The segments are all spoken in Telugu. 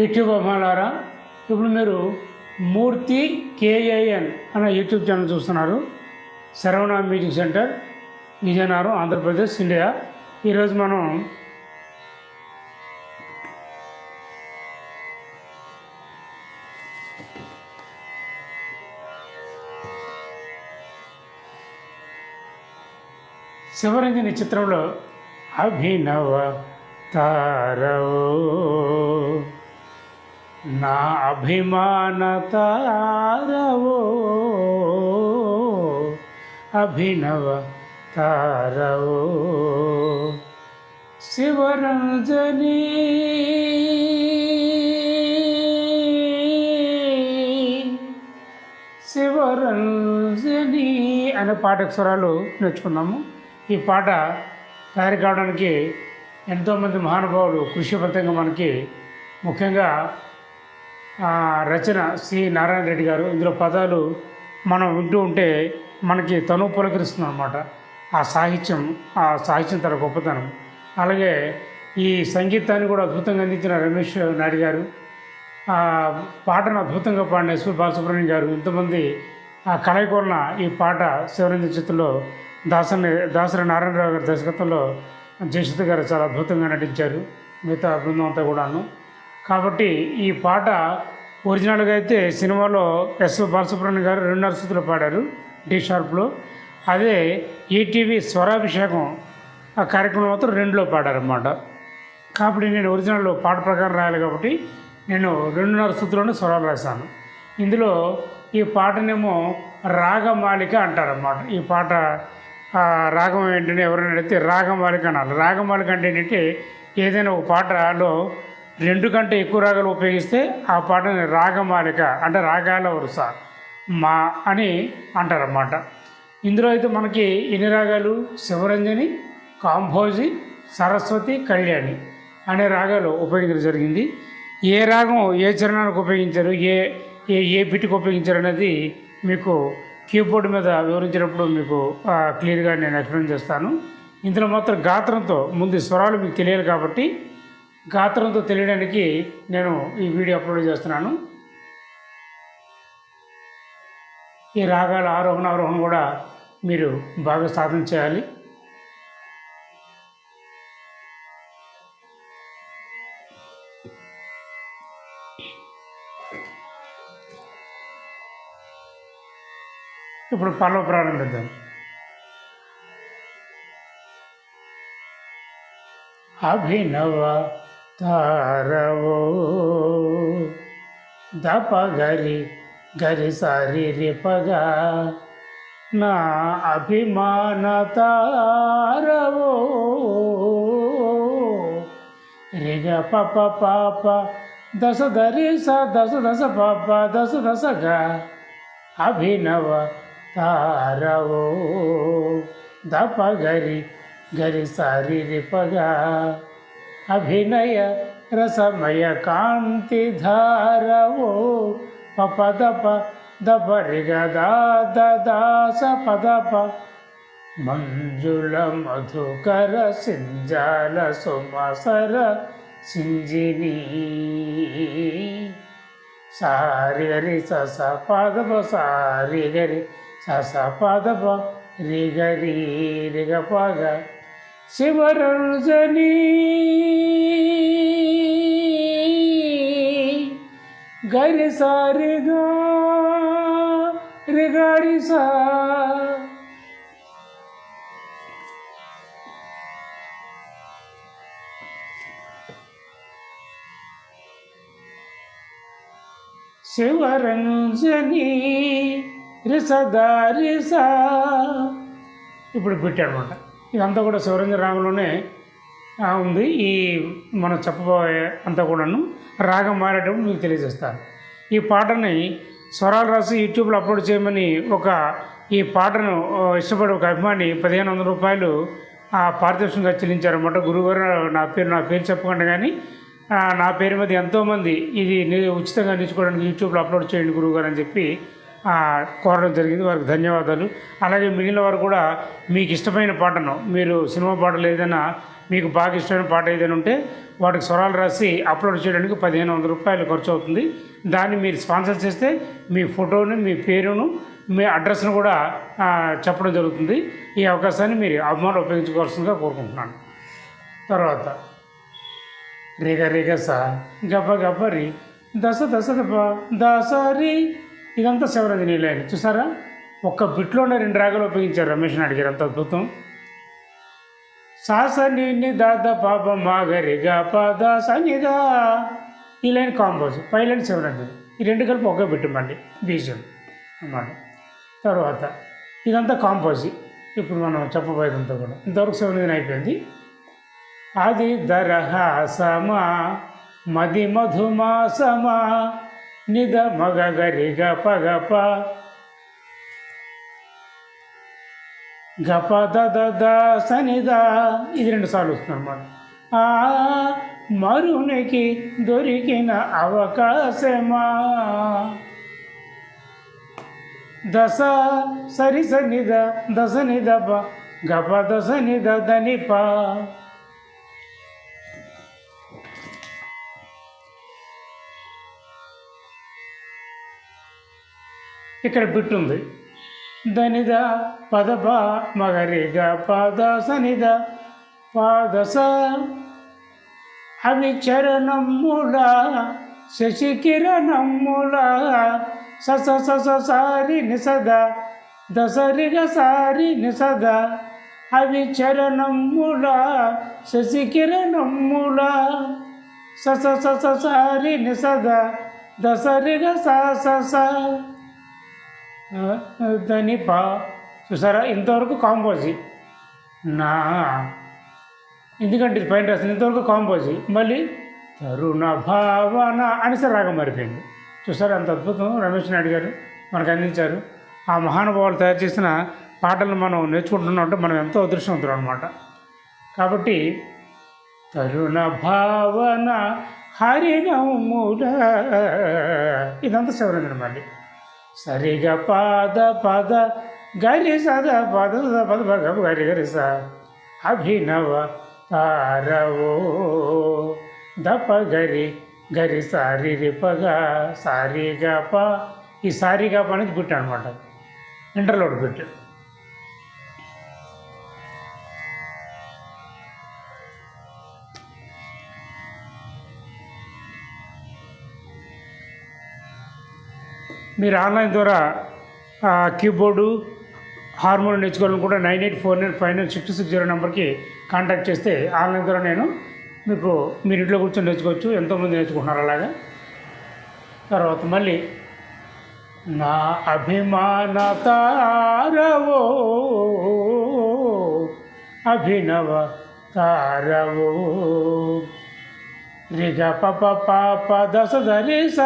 యూట్యూబ్ అభిమానులారా ఇప్పుడు మీరు మూర్తి కేఐఎన్ అనే యూట్యూబ్ ఛానల్ చూస్తున్నారు. Saravana music centre Vizianagaram Andhra Pradesh India. ఈరోజు మనం శివరంజని చిత్రంలో అభినవ తారో నా అభిమాన తారవో అభినవ తారవో. శివరంజని శివరంజని అనే పాట స్వరాలు నేర్చుకున్నాము ఈ పాట తయారు కావడానికి ఎంతోమంది మహానుభావులు కృషి ఫలితంగా మనకి ముఖ్యంగా రచన సి నారాయణ రెడ్డి గారు. ఇందులో పదాలు మనం వింటూ ఉంటే మనకి తను పులకరిస్తుంది అనమాట ఆ సాహిత్యం ఆ సాహిత్యం తన గొప్పతనం. అలాగే ఈ సంగీతాన్ని కూడా అద్భుతంగా అందించిన రమేష్ నాయుడు గారు ఆ పాటను అద్భుతంగా పాడిన ఎస్వి బాలసుబ్రహ్మణ్యం గారు ఇంతమంది ఆ కలయికొన్న ఈ పాట శివరంజన చిత్రంలో దాసరి దాసరి నారాయణరావు గారి దర్శకత్వంలో జయసుధ గారు చాలా అద్భుతంగా నటించారు. మిగతా బృందం అంతా కూడాను కాబట్టి ఈ పాట ఒరిజినల్గా అయితే సినిమాలో ఎస్ బాలసుబ్రహ్మణ్యం గారు రెండున్నర స్థితిలో పాడారు డి షార్ప్లో. అదే ఈటీవీ స్వరాభిషేకం ఆ కార్యక్రమం మాత్రం రెండులో పాడారన్నమాట. కాబట్టి నేను ఒరిజినల్ పాట ప్రకారం రాయాలి కాబట్టి నేను రెండున్నర స్థుతులను స్వరాలు రాశాను. ఇందులో ఈ పాటనేమో రాగమాలిక అంటారన్నమాట. ఈ పాట రాగం ఏంటంటే ఎవరైనా అడిగితే రాగమాలిక అనాలి. రాగమాలిక అంటే ఏంటంటే ఏదైనా ఒక పాటలో రెండు కంటే ఎక్కువ రాగాలు ఉపయోగిస్తే ఆ పాటని రాగమాలిక అంటే రాగాల వరుస మా అని అంటారన్నమాట. ఇందులో అయితే మనకి ఎన్ని రాగాలు? శివరంజని కాంభోజి సరస్వతి కళ్యాణి అనే రాగాలు ఉపయోగించడం జరిగింది. ఏ రాగం ఏ చరణానికి ఉపయోగించారు? ఏ ఏ ఏ బిట్కి ఉపయోగించారు అనేది మీకు కీబోర్డ్ మీద వివరించినప్పుడు మీకు క్లియర్గా నేను ఎక్స్ప్లెయిన్ చేస్తాను. ఇందులో మాత్రం గాత్రంతో ముందు స్వరాలు మీకు తెలియాలి కాబట్టి గాత్రంతో తెలియడానికి నేను ఈ వీడియో అప్లోడ్ చేస్తున్నాను. ఈ రాగాల ఆరోహణ అవరోహణ కూడా మీరు బాగా సాధన చేయాలి. ఇప్పుడు పర్వ ప్రారంభిద్దాం అభినవ తారవో. దప గరి గరి సారి రిపగా. నా అభిమాన తారవో. రిగ పప పాప దశ దరి స దశ దశ పాప దశ దశగా అభినవ తారవో. దప గరి గరి సారి రిపగా. అభినయ రసమయ కాంతి ధారవో పప దప దాస పదప మంజుళ మధుకర సింజాల సుమసర సింజిని. సారి గరి సస పాదప సారి గరి సస పాదప రి గరి రిగ పగ శివరంజని గరి సారిగా రిగరి సా. శివరంజని రిసదారిసా ఇప్పుడు పెట్టాడనమాట. ఇదంతా కూడా శివరంజ రాగంలోనే ఉంది. ఈ మనం చెప్పబోయే అంతా కూడాను రాగం మారేటప్పుడు మీకు తెలియజేస్తాను. ఈ పాటని స్వరాలు రాసి యూట్యూబ్లో అప్లోడ్ చేయమని ఒక ఈ పాటను ఇష్టపడే ఒక అభిమాని పదిహేను వందల రూపాయలు ఆ పారితోషికంగా చెల్లించారన్నమాట. గురువుగారు నా పేరు నా పేరు చెప్పకుండా కానీ నా పేరు మీద ఎంతోమంది ఇది ఉచితంగా నేర్చుకోవడానికి యూట్యూబ్లో అప్లోడ్ చేయండి గురువుగారు అని చెప్పి కోరడం జరిగింది. వారికి ధన్యవాదాలు. అలాగే మిగిలిన వారు కూడా మీకు ఇష్టమైన పాటను మీరు సినిమా పాటలు ఏదైనా మీకు బాగా ఇష్టమైన పాట ఏదైనా ఉంటే వాటికి స్వరాలు రాసి అప్లోడ్ చేయడానికి పదిహేను వందల రూపాయలు ఖర్చు అవుతుంది. దాన్ని మీరు స్పాన్సర్ చేస్తే మీ ఫోటోను మీ పేరును మీ అడ్రస్ను కూడా చెప్పడం జరుగుతుంది. ఈ అవకాశాన్ని మీరు అభిమానులు ఉపయోగించుకోవాల్సిందిగా కోరుకుంటున్నాను. తర్వాత రేగ రేగ సా గబ్బ గప రి దశ దశ దబ్బ దసరి ఇదంతా శివరంజని లైన్ చూసారా? ఒక్క బిట్లోనే రెండు రాగాలు ఉపయోగించారు రమేష్ నాయుడు గారు. అంత అద్భుతం. సాసని నిదాద పాప మాగరిగా గ పద సనిదా ఈ లైన్ కాంపోజ్ పై లైన్ శివరంజని ఈ రెండు కలిపి ఒకే పెట్టమండి బీజం. అన్నమాట. తర్వాత ఇదంతా కాంపోజ్ ఇప్పుడు మనం చెప్పబోయేదంతా కూడా. ఇంతవరకు శివరంజని అయిపోయింది. అది దరహాసమా మది మధుమాసమా నిద మగ గరిగ పగప గప దద ద సనిదా ఇది రెండు సార్లు వస్తుంది అనమాట ఆ మరునికి దొరికిన అవకాశమా. దశ సరి సనిద దశ నిదప గప దశ నిద ధనిప ఇక్కడ బిట్టుంది. బిట్ ఉంది దనిద పదప మగరిగ పద సనిద పాదస అవి చరణముల శశికిరణముల సస సస సారి నిసద దసరిగ సారి నిసద అవి చరణముల శశికిరణముల సస సస సారి నిసద దసరిగ స స దాని పా చూసారా? ఇంతవరకు కాంపోజి నా ఎందుకంటే ఇది పైన రాసింది ఇంతవరకు కాంపోజి మళ్ళీ తరుణ భావన అనేసి రాగం మారిపోయింది. చూసారా అంత అద్భుతం? రమేష్ నాయుడు గారు మనకు అందించారు. ఆ మహానుభావులు తయారు చేసిన పాటలు మనం నేర్చుకుంటున్నాం అంటే మనం ఎంతో అదృష్టవంతులు అనమాట కాబట్టి తరుణ భావన హరినముల ఇదంతా శివరంజన మళ్ళీ సరిగ పాద పద గరి సద పద సద పద పద గరి గరి స. అభినవ తారవో దప గరి గరి సారి రిపగ సారి ప. ఈ సారి గప అనేది బిట్ అనమాట ఇంటర్లోడ్ బిట్ మీరు ఆన్లైన్ ద్వారా కీబోర్డు హార్మోన్ నేర్చుకోవాలని కూడా nine eight four nine five nine six six zero నెంబర్కి కాంటాక్ట్ చేస్తే ఆన్లైన్ ద్వారా నేను మీకు మీరు ఇంట్లో కూర్చొని నేర్చుకోవచ్చు ఎంతోమంది నేర్చుకుంటున్నారు అలాగా. తర్వాత మళ్ళీ నా అభిమాన తారవో అభినవ తారవో. రిగ పప పాప దశ ధరి స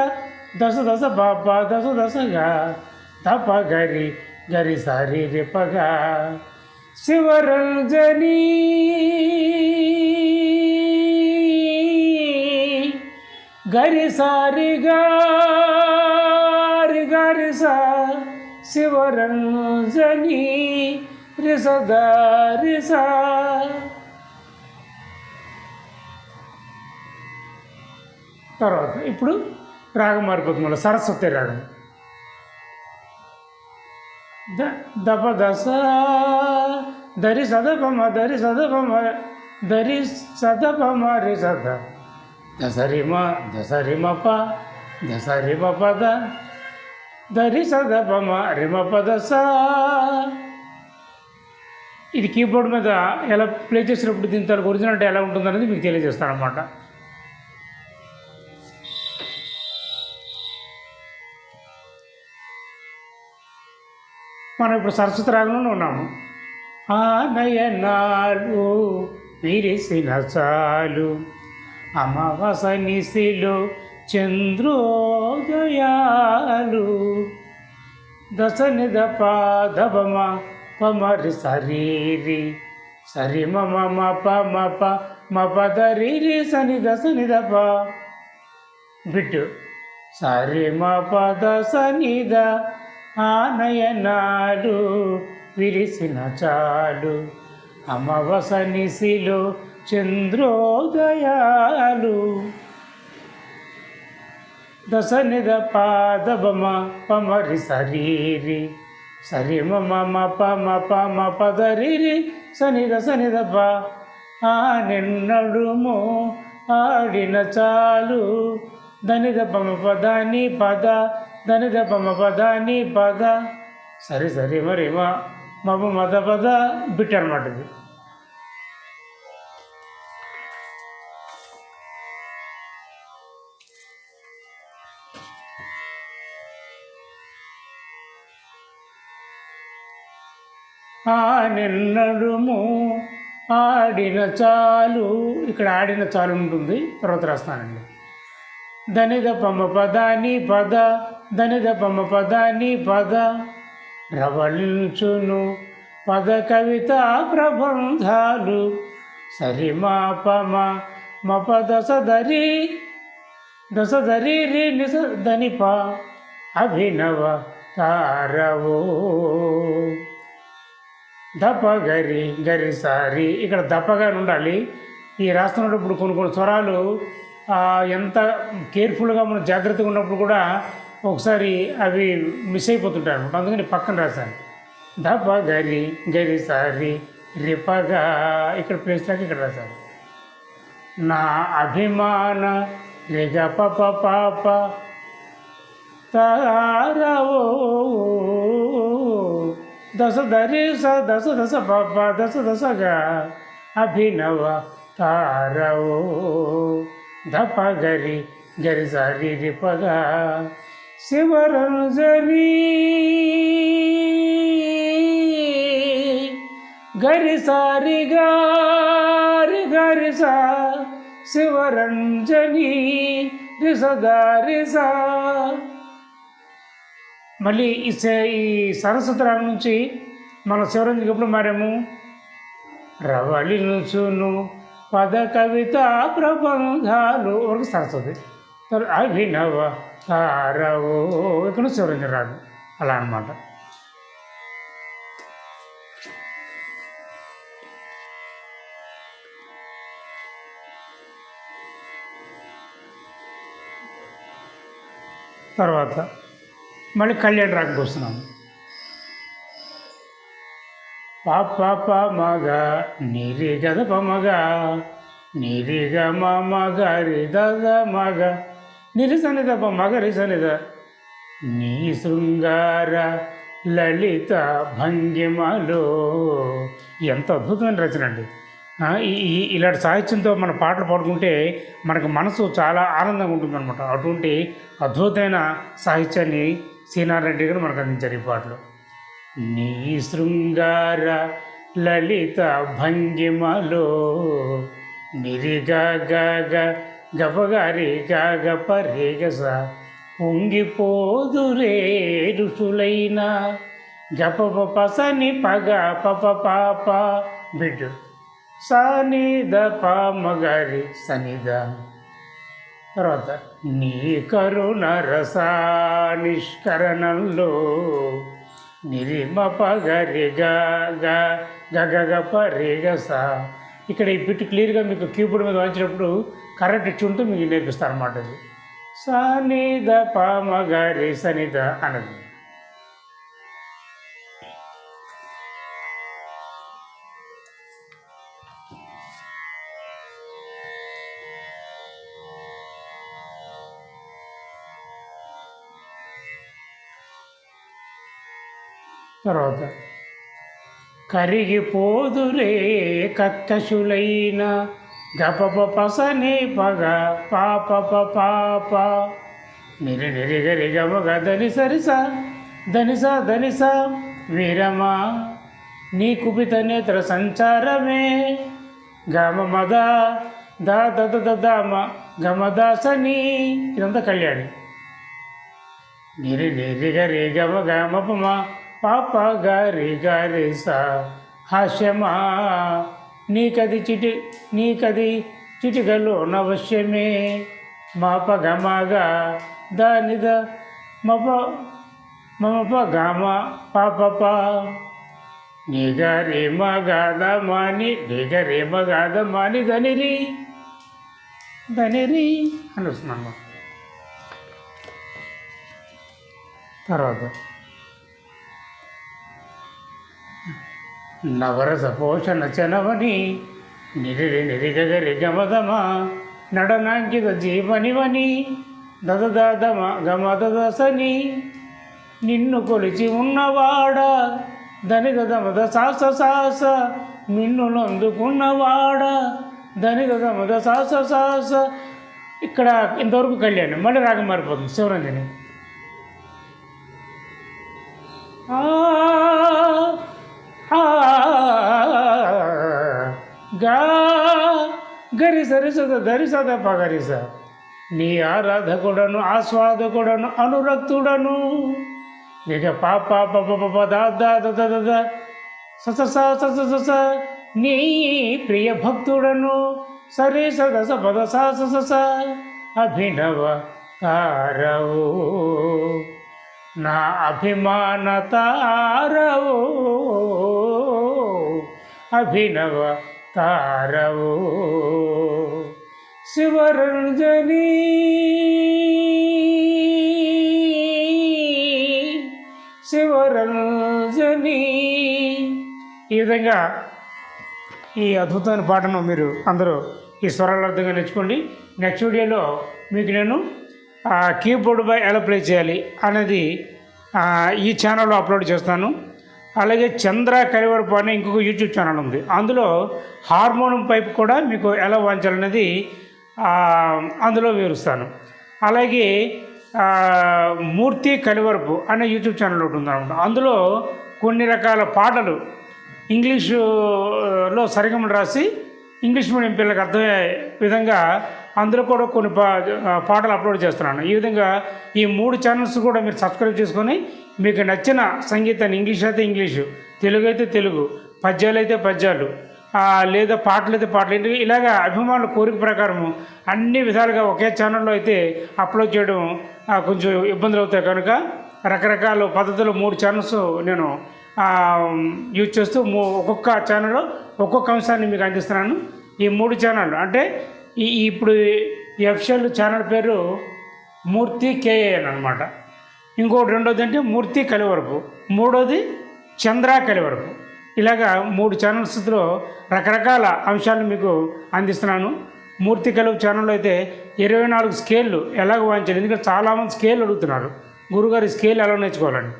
దశ దశ పాప దశ దశగా తప గరి గరి సారి రిపగా శివరంజని గరి సారి గారి గరి సా శివరంజని రిసదారి రిసా తర్వాత ఇప్పుడు రాగం మారిపోతుంది మళ్ళీ. సరస్వతి రాగం. ద దప దస దరి సదపమ దరి సదపమ దరి సదపమ రి సద. దసరిమ దసరిమ ప దసరిమ పద దరి సదపమ రిమ పద స. ఇది కీబోర్డ్ మీద ఎలా ప్లే చేసినప్పుడు దీని తరకు ఒరిజినల్ అంటే ఎలా ఉంటుందనేది మీకు తెలియజేస్తాను అనమాట మనం ఇప్పుడు సరస్వతి రాగంలోనే ఉన్నాము. ఆ నయనాలు విరిసిన చాలు అమావాస నిశిలో చంద్రోదయాలు దశ నిద పాదమ పమరి శరీరి సరి మమ మప మప మప దరి సని దశ నిద ప. బిట్టు. సరి మ దశ నిధ ఆనయనాడు విరిసిన చాడు అమవస నిశిలో చంద్రోదయాలు. దశనిద పాదబమ పమరి శరీరి సరి మమ పమ పమ పదరిరి సనిద సనిద ప ఆ నిన్నడుము ఆడిన చాలు. దనిద పమ పదాని పద దనిద పమ నీ పద సరే సరే మరి మా మమ మద పద బిట్ అనమాట ఇది. ఆ నిన్నడుము ఆడిన చాలు ఇక్కడ ఆడిన చాలు ఉంటుంది తర్వాత రాస్తానండి. దనిద పద పదాని పద దనిద పమ్మ పదాని పద రవళించును. పద కవిత ప్రబంధాలు సరి మా పమ మప దశ దరి రి నిస ధనిప అభినవ తారవో. దప గరి గరి సారి ఇక్కడ దప్పగా ఉండాలి. ఈ రాస్తున్నప్పుడు కొన్ని కొన్ని స్వరాలు ఎంత కేర్ఫుల్గా మనం జాగ్రత్తగా ఉన్నప్పుడు కూడా ఒకసారి అవి మిస్ అయిపోతుంటాయి అనమాట అందుకని పక్కన రాశాను. దప గరి గరి సారి రిపగా ఇక్కడ ప్లేస్ దాకా ఇక్కడ రాశాను. నా అభిమాన రిగ పప పాప తారవో దశ దరి స దశ దశ పాప దశ దశగా అభినవ తారవో ధప గరి గరి సారి రిపగా శివరంజని. గరి సారి గారి గరి సా శివరంజని. రిస మళ్ళీ ఈ స- ఈ సరస్వతి రాగం నుంచి మన శివరంజకి ఎప్పుడు మారాము. రవళి నుంచును పద కవిత ప్రబంధాలు. వరకు సరస్వతి. తర్వాత అభినవ తారవో ఇక్కడ శివరంజన్ రాదు అలా అనమాట తర్వాత మళ్ళీ కళ్యాణ్ రాగంకి వస్తున్నాము. పాప మగ నిరి గద మగ నిరిగ మగ రిద మగ నిరి సనిద మగ నీ శృంగార లలిత భంగిమలో. ఎంత అద్భుతమైన రచన అండి. ఇలాంటి సాహిత్యంతో మన పాటలు పాడుకుంటే మనకు మనసు చాలా ఆనందంగా ఉంటుంది అనమాట అటువంటి అద్భుతమైన సాహిత్యాన్ని సీనారెడ్డి గారు మనకు అందించారు ఈ పాటలు. నీ శృంగార లలిత భంగిమలో. నిరిగా గగ గపగారి గగ పరిగస పొంగిపోదురే ఋషులైన. గప పసని పగ పప పాప బిడ్డు. సనిద పామగారి సనిద తర్వాత నీ కరుణ రసానిష్కరణంలో నిరిమ పగరి గ గగ పరిగస. ఇక్కడ ఈ బిట్ క్లియర్గా మీకు కీబోర్డ్ మీద వాయించినప్పుడు కరెక్ట్ ట్యూన్తో మీకు నేర్పిస్తారు అన్నమాట ఇది. సనిద పామగారి సనిద అన్నది. తర్వాత కరిగిపోదురే కక్కశులైన గపప పసని పగ పాప పాప నిరి నిరి గరి గమగ ధని సరిస ధనిస ధనిస. వీరమా నీ కుపిత నేత్ర సంచారమే. గమ మద దా దద దమ గమ దాసని ఇదంతా కళ్యాణి. నిరి నిరి గరి గమ గమపమ పాప గరి గరి సా. హాస్యమా నీకది చిటి నీకది చిటికలు నవశ్యమే. మాపగమాగా దానిద మప మమప ప గమ పాప నిగ రే గాద మాని నిగ రేమ గాద మాని ధనిరి. ధనిరి అని వస్తున్నాను తర్వాత. నవరస పోషణ చనవని నిరిరి నిరిగరి గమదమ నడనాంకిత జీవనివని దదదాదమ గమదసని నిన్ను కొలిచి ఉన్నవాడ దని దదమద సాస సాస మిన్నులందుకున్నవాడ దని దదమద సాస సాస ఇక్కడ ఇంతవరకు కళ్యాణం మళ్ళీ రాగం మారిపోతుంది శివరంజని. ఆ గా గరి సరి సద పగరిస నీ ఆరాధకుడను ఆస్వాదకుడను అనురక్తుడను. ఇక పాప పప పప దా దా ద ద నీ ప్రియ భక్తుడను. సరే సదస పద సా స స అభినవ తారవు నా అభిమాన తారవో అభినవ తారవు. శివరంజని శివరంజని. ఈ విధంగా ఈ అద్భుతమైన పాటను మీరు అందరూ ఈ స్వరాలర్థంగా నేర్చుకోండి. నెక్స్ట్ వీడియోలో మీకు నేను ఆ కీబోర్డ్ బై ఎలా ప్లే చేయాలి అనేది ఈ ఛానల్లో అప్లోడ్ చేస్తాను. అలాగే చంద్ర కలివరపు అనే ఇంకొక యూట్యూబ్ ఛానల్ ఉంది. అందులో హార్మోనం పైప్ కూడా మీకు ఎలా వాంచాలనేది అందులో వివరిస్తాను. అలాగే మూర్తి కలివరపు అనే యూట్యూబ్ ఛానల్ ఒకటి ఉంది అనమాట అందులో కొన్ని రకాల పాటలు ఇంగ్లీషులో సరిగమలు రాసి ఇంగ్లీష్ మీడియం పిల్లలకు అర్థమయ్యే విధంగా అందులో కూడా కొన్ని పా పాటలు అప్లోడ్ చేస్తున్నాను. ఈ విధంగా ఈ మూడు ఛానల్స్ కూడా మీరు సబ్స్క్రైబ్ చేసుకొని మీకు నచ్చిన సంగీతాన్ని ఇంగ్లీష్ అయితే ఇంగ్లీషు తెలుగు అయితే తెలుగు పద్యాలు అయితే పద్యాలు లేదా పాటలు అయితే పాటలు ఏంటి ఇలాగా అభిమానుల కోరిక ప్రకారము అన్ని విధాలుగా ఒకే ఛానల్లో అయితే అప్లోడ్ చేయడం కొంచెం ఇబ్బందులు అవుతాయి. కనుక రకరకాల పద్ధతులు మూడు ఛానల్స్ నేను యూజ్ చేస్తూ ఒక్కొక్క ఛానల్లో ఒక్కొక్క అంశాన్ని మీకు అందిస్తున్నాను. ఈ మూడు ఛానల్ అంటే ఈ ఇప్పుడు ఈ ఛానల్ పేరు మూర్తి కేఏఎన్ అనమాట ఇంకోటి రెండోది అంటే మూర్తి కలివరపు మూడోది చంద్ర కలివరపు. ఇలాగా మూడు ఛానల్స్లో రకరకాల అంశాలను మీకు అందిస్తున్నాను. మూర్తి కలువ ఛానల్లో అయితే ఇరవై నాలుగు స్కేళ్ళు ఎలాగ వాయించాలి? ఎందుకంటే చాలామంది స్కేల్ అడుగుతున్నారు. గురుగారి స్కేల్ ఎలా నేర్చుకోవాలని.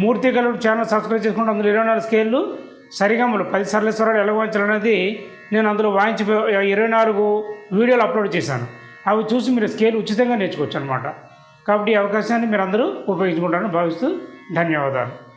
మూర్తి కలువ ఛానల్ సబ్స్క్రైబ్ చేసుకుంటే అందులో ఇరవై నాలుగు స్కేళ్ళు సరిగమలు పది సరళేశ్వరాలు ఎలా వాయించాలనేది నేను అందులో వాయించి ఇరవై నాలుగు వీడియోలు అప్లోడ్ చేశాను. అవి చూసి మీరు స్కేల్ ఉచితంగా నేర్చుకోవచ్చు అనమాట కాబట్టి ఈ అవకాశాన్ని మీరు అందరూ ఉపయోగించుకుంటారని భావిస్తూ ధన్యవాదాలు.